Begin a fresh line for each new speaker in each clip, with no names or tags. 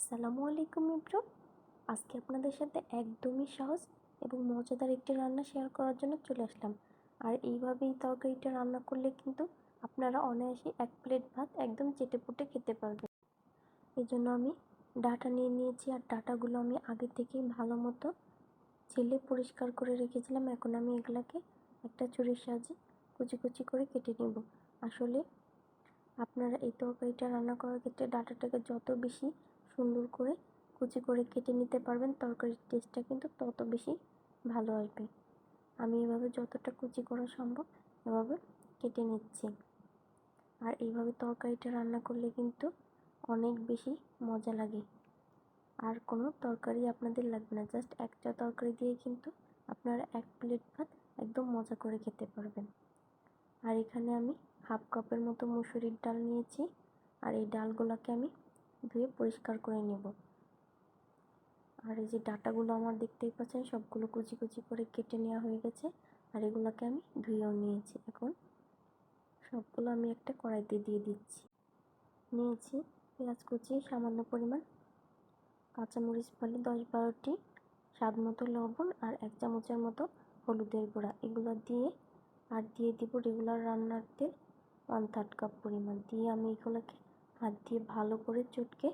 আসসালামু আলাইকুম ইব্রো আজকে আপনাদের সাথে একদমই সহজ এবং মজাদার একটি রান্না শেয়ার করার জন্য চলে আসলাম। আর এইভাবেই তরকারিটা রান্না করলে কিন্তু আপনারা অনায়াসে এক প্লেট ভাত একদম চেটে পুটে খেতে পারবেন। এই জন্য আমি ডাটা নিয়ে নিয়েছি আর ডাটাগুলো আমি আগে থেকেই ভালো মতো ছেলে পরিষ্কার করে রেখেছিলাম। এখন আমি এগুলাকে একটা ছুরির সাহায্যে কুচি কুচি করে কেটে নেব। আসলে আপনারা এই তরকারিটা রান্না করার ক্ষেত্রে ডাটাটাকে যত বেশি সুন্দর করে কুচি করে কেটে নিতে পারবেন। তরকারির টেস্টটা কিন্তু তত বেশি ভালো আসবে। আমি এভাবে যতটা কুচি করা সম্ভব এভাবে কেটে নিচ্ছি। আর এইভাবে তরকারিটা রান্না করলে কিন্তু অনেক বেশি মজা লাগে। আর কোনো তরকারি আপনাদের লাগবে না। জাস্ট একটা তরকারি দিয়ে কিন্তু আপনারা এক প্লেট ভাত একদম মজা করে খেতে পারবেন। আর এখানে আমি হাফ কাপের মতো মুসুরির ডাল নিয়েছি। আর এই ডালগুলোকে আমি ধুয়ে পরিষ্কার করে নেব। আর এই যে ডাটাগুলো আমার দেখতেই পাচ্ছেন, সবগুলো কুচি কুচি করে কেটে নেওয়া হয়ে গেছে। আর এগুলোকে আমি ধুয়েও নিয়েছি এখন। সবগুলো আমি একটা কড়াইতে দিয়ে দিচ্ছি। নিয়েছি পেঁয়াজ কুচি, সামান্য পরিমাণ কাঁচামরিচ ফলে দশ বারোটি, স্বাদ মতো লবণ আর এক চামচের মতো হলুদের গুঁড়া। এগুলো দিয়ে আর দিয়ে দিব রেগুলার রান্নার তেল ওয়ান থার্ড কাপ পরিমাণ। দিয়ে আমি এগুলোকে হাত দিয়ে ভালো করে চটকে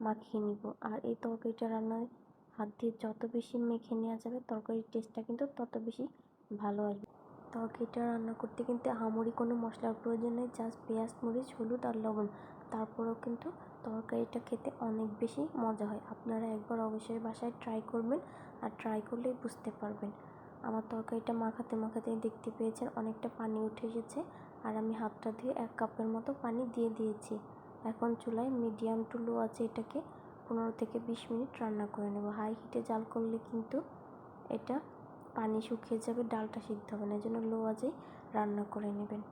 মাখিয়ে নিব। আর এই তরকারিটা রান্নায় হাত দিয়ে যত বেশি মেখে নেওয়া যাবে, তরকারির টেস্টটা কিন্তু তত বেশি ভালো আসবে। তরকারিটা রান্না করতে কিন্তু আহামরি কোনো মশলার প্রয়োজন নেই জাস্ট পেঁয়াজ, মরিচ, হলুদ আর লবণ। তারপরেও কিন্তু তরকারিটা খেতে অনেক বেশি মজা হয়। আপনারা একবার অবশ্যই বাসায় ট্রাই করবেন আর ট্রাই করলেই বুঝতে পারবেন। আমার তরকারিটা মাখাতে মাখাতে দেখতে পেয়েছেন, অনেকটা পানি উঠে এসেছে। আর আমি হাতটা ধুয়ে এক কাপের মতো পানি দিয়ে দিয়েছি। এখন চুলায় মিডিয়াম টু লো আছে এটাকে পনেরো থেকে বিশ মিনিট রান্না করে নেব। হাই হিটে জাল করলে কিন্তু এটা পানি শুকিয়ে যাবে, ডালটা সিদ্ধ হবে না এই জন্য লো আজেই রান্না করে নেবেন।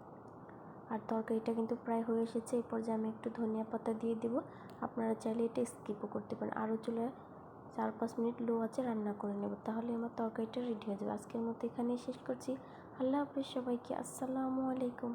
আর তরকারিটা কিন্তু প্রায় হয়ে এসেছে এই পর্যায়ে আমি একটু ধনিয়া পাতা দিয়ে দিব। আপনারা চাইলে এটা স্কিপও করতে পারেন। আরও চুলায় চার পাঁচ মিনিট লো আছে রান্না করে নেব, তাহলে আমার তরকারিটা রেডি হয়ে যাবে। আজকের মতো এখানেই শেষ করছি। আল্লাহ হাফিজ সবাইকে, আসসালামু আলাইকুম।